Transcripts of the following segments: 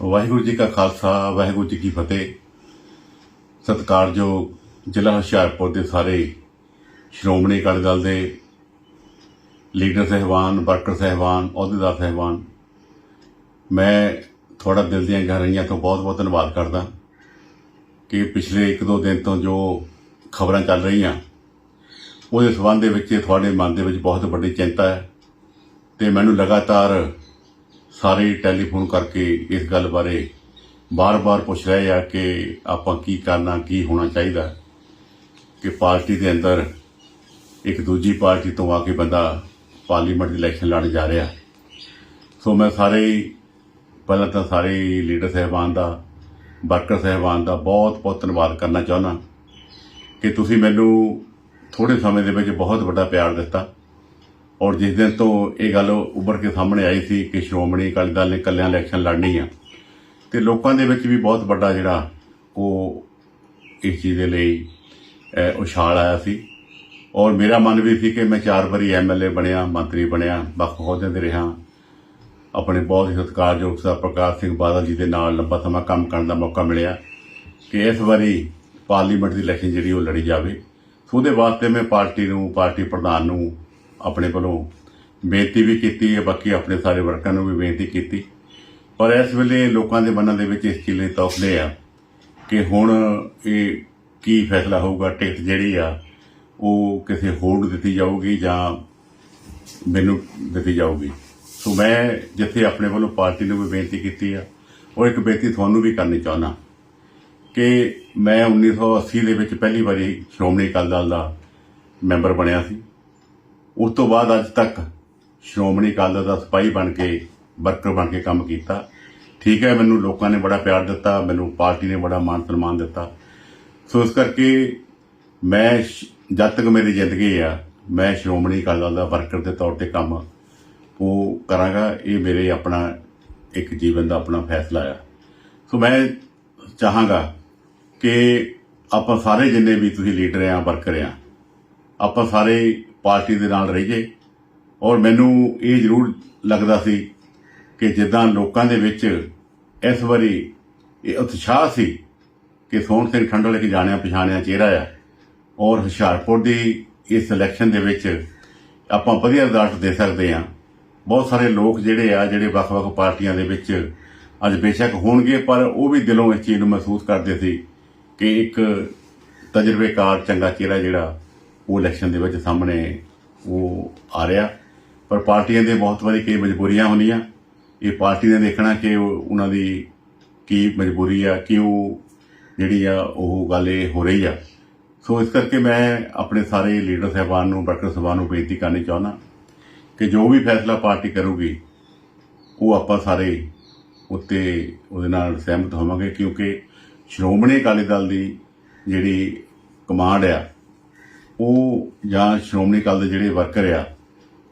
ਵਾਹਿਗੁਰੂ ਜੀ ਕਾ ਖਾਲਸਾ, ਵਾਹਿਗੁਰੂ ਜੀ ਕੀ ਫਤਿਹ। ਸਤਿਕਾਰਯੋਗ ਜ਼ਿਲ੍ਹਾ ਹੁਸ਼ਿਆਰਪੁਰ ਦੇ ਸਾਰੇ ਸ਼੍ਰੋਮਣੀ ਅਕਾਲੀ ਦਲ ਦੇ ਲੀਡਰ ਸਹਿਬਾਨ, ਵਰਕਰ ਸਹਿਬਾਨ, ਅਹੁਦੇਦਾਰ ਸਹਿਬਾਨ, ਮੈਂ ਤੁਹਾਡਾ ਦਿਲ ਦੀਆਂ ਗਹਿਰਾਈਆਂ ਤੋਂ ਬਹੁਤ-ਬਹੁਤ ਧੰਨਵਾਦ ਕਰਦਾ ਕਿ ਪਿਛਲੇ 1-2 ਦਿਨ ਤੋਂ ਜੋ ਖਬਰਾਂ ਚੱਲ ਰਹੀਆਂ, ਉਹਦੇ ਸਬੰਧ ਦੇ ਵਿੱਚ ਤੁਹਾਡੇ ਮਨ ਦੇ ਵਿੱਚ ਬਹੁਤ ਵੱਡੀ ਚਿੰਤਾ ਹੈ ਤੇ ਮੈਨੂੰ ਲਗਾਤਾਰ ਸਾਰੇ ਟੈਲੀਫੋਨ ਕਰਕੇ ਇਸ ਗੱਲ ਬਾਰੇ ਬਾਰ-ਬਾਰ ਪੁੱਛ ਰਹੇ ਆ ਕਿ ਆਪਾਂ ਕੀ ਕਰਨਾ, ਕੀ ਹੋਣਾ ਚਾਹੀਦਾ ਕਿ ਪਾਰਟੀ ਦੇ ਅੰਦਰ ਇੱਕ ਦੂਜੀ ਪਾਰਟੀ ਤੋਂ ਆ ਕੇ ਬੰਦਾ ਪਾਰਲੀਮੈਂਟ ਦੀ ਇਲੈਕਸ਼ਨ ਲੜ ਜਾ ਰਿਹਾ। ਸੋ ਮੈਂ ਸਾਰੇ ਪਹਿਲਾਂ ਤਾਂ ਸਾਰੇ ਲੀਡਰ ਸਹਿਬਾਨ ਦਾ, ਵਰਕਰ ਸਹਿਬਾਨ ਦਾ ਬਹੁਤ-ਬਹੁਤ ਧੰਨਵਾਦ ਕਰਨਾ ਚਾਹੁੰਦਾ ਕਿ ਤੁਸੀਂ ਮੈਨੂੰ ਥੋੜੇ ਸਮੇਂ ਦੇ ਵਿੱਚ ਬਹੁਤ ਵੱਡਾ ਪਿਆਰ ਦਿੱਤਾ। ਔਰ ਜਿਸ ਦਿਨ ਤੋਂ ਇਹ ਗੱਲ ਉੱਭਰ ਕੇ ਸਾਹਮਣੇ ਆਈ ਸੀ ਕਿ ਸ਼੍ਰੋਮਣੀ ਅਕਾਲੀ ਦਲ ਨੇ ਇਕੱਲਿਆਂ ਇਲੈਕਸ਼ਨ ਲੜਨੀ ਆ, ਤੇ ਲੋਕਾਂ ਦੇ ਵਿੱਚ ਵੀ ਬਹੁਤ ਵੱਡਾ ਜਿਹੜਾ ਉਹ ਇਸ ਚੀਜ਼ ਦੇ ਲਈ ਉਛਾਲ ਆਇਆ ਸੀ। ਔਰ ਮੇਰਾ ਮਨ ਵੀ ਸੀ ਕਿ ਮੈਂ ਚਾਰ ਵਾਰੀ ਐਮਐਲਏ ਬਣਿਆ, ਮੰਤਰੀ ਬਣਿਆ ਵੱਖ ਅਹੁਦਿਆਂ ਤੇ ਰਿਹਾ। ਆਪਣੇ ਬਹੁਤ ਹੀ ਸਤਿਕਾਰਯੋਗ ਸਰ ਪ੍ਰਕਾਸ਼ ਸਿੰਘ ਬਾਦਲ ਜੀ ਦੇ ਨਾਲ ਲੰਬਾ ਸਮਾਂ ਕੰਮ ਕਰਨ ਦਾ ਮੌਕਾ ਮਿਲਿਆ ਕਿ ਇਸ ਵਾਰੀ ਪਾਰਲੀਮੈਂਟ ਦੀ ਇਲੈਕਸ਼ਨ ਜਿਹੜੀ ਉਹ ਲੜੀ ਜਾਵੇ। ਸੋ ਉਹਦੇ ਵਾਸਤੇ ਮੈਂ ਪਾਰਟੀ ਨੂੰ, ਪਾਰਟੀ ਪ੍ਰਧਾਨ ਨੂੰ ਆਪਣੇ ਵੱਲੋਂ ਬੇਨਤੀ ਵੀ ਕੀਤੀ ਹੈ, ਬਾਕੀ ਆਪਣੇ ਸਾਰੇ ਵਰਕਰਾਂ ਨੂੰ ਵੀ ਬੇਨਤੀ ਕੀਤੀ। ਪਰ ਇਸ ਵੇਲੇ ਲੋਕਾਂ ਦੇ ਮਨਾਂ ਦੇ ਵਿੱਚ ਇਸ ਚੀਜ਼ ਲਈ ਤੌਖਲੇ ਆ ਕਿ ਹੁਣ ਇਹ ਕੀ ਫੈਸਲਾ ਹੋਊਗਾ, ਟਿਕਟ ਜਿਹੜੀ ਆ, ਉਹ ਕਿਸੇ ਹੋਰ ਨੂੰ ਦਿੱਤੀ ਜਾਊਗੀ ਜਾਂ ਮੈਨੂੰ ਦਿੱਤੀ ਜਾਊਗੀ। ਸੋ ਮੈਂ ਜਿੱਥੇ ਆਪਣੇ ਵੱਲੋਂ ਪਾਰਟੀ ਨੂੰ ਵੀ ਬੇਨਤੀ ਕੀਤੀ ਆ, ਉਹ ਇੱਕ ਬੇਨਤੀ ਤੁਹਾਨੂੰ ਵੀ ਕਰਨੀ ਚਾਹੁੰਦਾ ਕਿ ਮੈਂ 1980 ਦੇ ਵਿੱਚ ਪਹਿਲੀ ਵਾਰੀ ਸ਼੍ਰੋਮਣੀ ਅਕਾਲੀ ਦਲ ਦਾ ਮੈਂਬਰ ਬਣਿਆ ਸੀ। ਉਸ ਤੋਂ ਬਾਅਦ ਅੱਜ ਤੱਕ ਸ਼੍ਰੋਮਣੀ ਅਕਾਲੀ ਦਲ ਦਾ ਸਿਪਾਹੀ ਬਣ ਕੇ, ਵਰਕਰ ਬਣ ਕੇ ਕੰਮ ਕੀਤਾ। ਠੀਕ ਹੈ, ਮੈਨੂੰ ਲੋਕਾਂ ਨੇ ਬੜਾ ਪਿਆਰ ਦਿੱਤਾ, ਮੈਨੂੰ ਪਾਰਟੀ ਨੇ ਬੜਾ ਮਾਣ ਸਨਮਾਨ ਦਿੱਤਾ। ਸੋ ਇਸ ਕਰਕੇ ਮੈਂ ਜਦ ਤੱਕ ਮੇਰੀ ਜ਼ਿੰਦਗੀ ਆ, ਮੈਂ ਸ਼੍ਰੋਮਣੀ ਅਕਾਲੀ ਦਲ ਦਾ ਵਰਕਰ ਦੇ ਤੌਰ ਤੇ ਕੰਮ ਉਹ ਕਰਾਂਗਾ। ਇਹ ਮੇਰੇ ਆਪਣਾ ਇੱਕ ਜੀਵਨ ਦਾ ਆਪਣਾ ਫੈਸਲਾ ਆ। ਸੋ ਮੈਂ ਚਾਹਾਂਗਾ ਕਿ ਆਪਾਂ ਸਾਰੇ ਜਿੰਨੇ ਵੀ ਤੁਸੀਂ ਲੀਡਰ ਆ, ਵਰਕਰ ਆ, ਆਪਾਂ ਸਾਰੇ ਪਾਰਟੀ ਦੇ ਨਾਲ ਰਹੀਏ। ਔਰ ਮੈਨੂੰ ਇਹ ਜ਼ਰੂਰ ਲੱਗਦਾ ਸੀ ਕਿ ਜਿੱਦਾਂ ਲੋਕਾਂ ਦੇ ਵਿੱਚ ਇਸ ਵਾਰੀ ਇਹ ਉਤਸ਼ਾਹ ਸੀ ਕਿ ਸੋਹਣ ਸਿੰਘ ਠੰਡਲ ਇੱਕ ਜਾਣਿਆ ਪਛਾਣਿਆ ਚਿਹਰਾ ਆ। ਔਰ ਹੁਸ਼ਿਆਰਪੁਰ ਦੀ ਇਸ ਇਲੈਕਸ਼ਨ ਦੇ ਵਿੱਚ ਆਪਾਂ ਵਧੀਆ ਰਿਜ਼ਲਟ ਦੇ ਸਕਦੇ ਆ ਬਹੁਤ ਸਾਰੇ ਲੋਕ ਜਿਹੜੇ ਆ, ਜਿਹੜੇ ਵੱਖ-ਵੱਖ ਪਾਰਟੀਆਂ ਦੇ ਵਿੱਚ ਅੱਜ ਬੇਸ਼ੱਕ ਹੋਣਗੇ, ਪਰ ਉਹ ਵੀ ਦਿਲੋਂ ਇਸ ਚੀਜ਼ ਨੂੰ ਮਹਿਸੂਸ ਕਰਦੇ ਸੀ ਕਿ ਇੱਕ ਤਜਰਬੇਕਾਰ ਚੰਗਾ ਚਿਹਰਾ ਜਿਹੜਾ ਉਹ ਇਲੈਕਸ਼ਨ ਦੇ ਵਿੱਚ ਸਾਹਮਣੇ ਉਹ ਆ ਰਿਹਾ। ਪਰ ਪਾਰਟੀਆਂ ਦੇ ਬਹੁਤ ਵਾਰੀ ਕਈ ਮਜਬੂਰੀਆਂ ਹੁੰਦੀਆਂ। ਇਹ ਪਾਰਟੀ ਨੇ ਦੇਖਣਾ ਕਿ ਉਹਨਾਂ ਦੀ ਕੀ ਮਜਬੂਰੀ ਆ, ਕਿ ਉਹ ਜਿਹੜੀ ਆ, ਉਹ ਗੱਲ ਇਹ ਹੋ ਰਹੀ ਆ। ਸੋ ਇਸ ਕਰਕੇ ਮੈਂ ਆਪਣੇ ਸਾਰੇ ਲੀਡਰ ਸਾਹਿਬਾਨ ਨੂੰ, ਵਰਕਰ ਸਾਹਿਬਾਨ ਨੂੰ ਬੇਨਤੀ ਕਰਨੀ ਚਾਹੁੰਦਾ ਕਿ ਜੋ ਵੀ ਫੈਸਲਾ ਪਾਰਟੀ ਕਰੂਗੀ, ਉਹ ਆਪਾਂ ਸਾਰੇ ਉੱਤੇ ਉਹਦੇ ਨਾਲ ਸਹਿਮਤ ਹੋਵਾਂਗੇ, ਕਿਉਂਕਿ ਸ਼੍ਰੋਮਣੀ ਅਕਾਲੀ ਦਲ ਦੀ ਜਿਹੜੀ ਕਮਾਂਡ ਆ ਉਹ ਜਾਂ ਸ਼੍ਰੋਮਣੀ ਅਕਾਲੀ ਦੇ ਜਿਹੜੇ ਵਰਕਰ ਆ,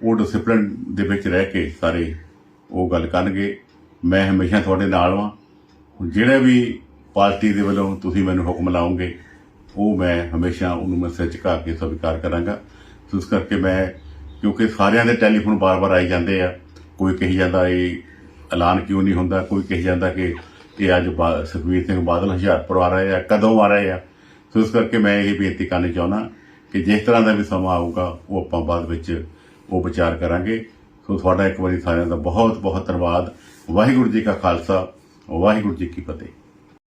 ਉਹ ਡਿਸਪਲਿਨ ਦੇ ਵਿੱਚ ਰਹਿ ਕੇ ਸਾਰੇ ਉਹ ਗੱਲ ਕਰਨਗੇ। ਮੈਂ ਹਮੇਸ਼ਾ ਤੁਹਾਡੇ ਨਾਲ ਹਾਂ ਜਿਹੜੇ ਵੀ ਪਾਰਟੀ ਦੇ ਵੱਲੋਂ ਤੁਸੀਂ ਮੈਨੂੰ ਹੁਕਮ ਲਾਓਗੇ, ਉਹ ਮੈਂ ਹਮੇਸ਼ਾ ਉਹਨੂੰ ਮੈਂ ਸਿਰ ਝੁਕਾ ਕੇ ਸਵੀਕਾਰ ਕਰਾਂਗਾ। ਸੋ ਇਸ ਕਰਕੇ ਮੈਂ, ਕਿਉਂਕਿ ਸਾਰਿਆਂ ਦੇ ਟੈਲੀਫੋਨ ਬਾਰ-ਬਾਰ ਆਈ ਜਾਂਦੇ ਆ, ਕੋਈ ਕਹੀ ਜਾਂਦਾ ਇਹ ਐਲਾਨ ਕਿਉਂ ਨਹੀਂ ਹੁੰਦਾ, ਕੋਈ ਕਹੀ ਜਾਂਦਾ ਕਿ ਇਹ ਅੱਜ ਬਾ- ਸੁਖਬੀਰ ਸਿੰਘ ਬਾਦਲ ਹੁਸ਼ਿਆਰਪੁਰ ਆ ਰਹੇ ਆ, ਕਦੋਂ ਆ ਰਹੇ ਆ। ਸੋ ਇਸ ਕਰਕੇ ਮੈਂ ਇਹ ਬੇਨਤੀ ਕਰਨੀ ਚਾਹੁੰਦਾ ਕਿ ਜਿਸ ਤਰ੍ਹਾਂ ਦਾ ਵੀ ਸਮਾਂ ਆਊਗਾ, ਉਹ ਆਪਾਂ ਬਾਅਦ ਵਿੱਚ ਉਹ ਵਿਚਾਰ ਕਰਾਂਗੇ। ਸੋ ਤੁਹਾਡਾ ਇੱਕ ਵਾਰੀ ਸਾਰਿਆਂ ਦਾ ਬਹੁਤ ਬਹੁਤ ਧੰਨਵਾਦ। ਵਾਹਿਗੁਰੂ ਜੀ ਕਾ ਖਾਲਸਾ, ਵਾਹਿਗੁਰੂ ਜੀ ਕੀ ਫਤਿਹ।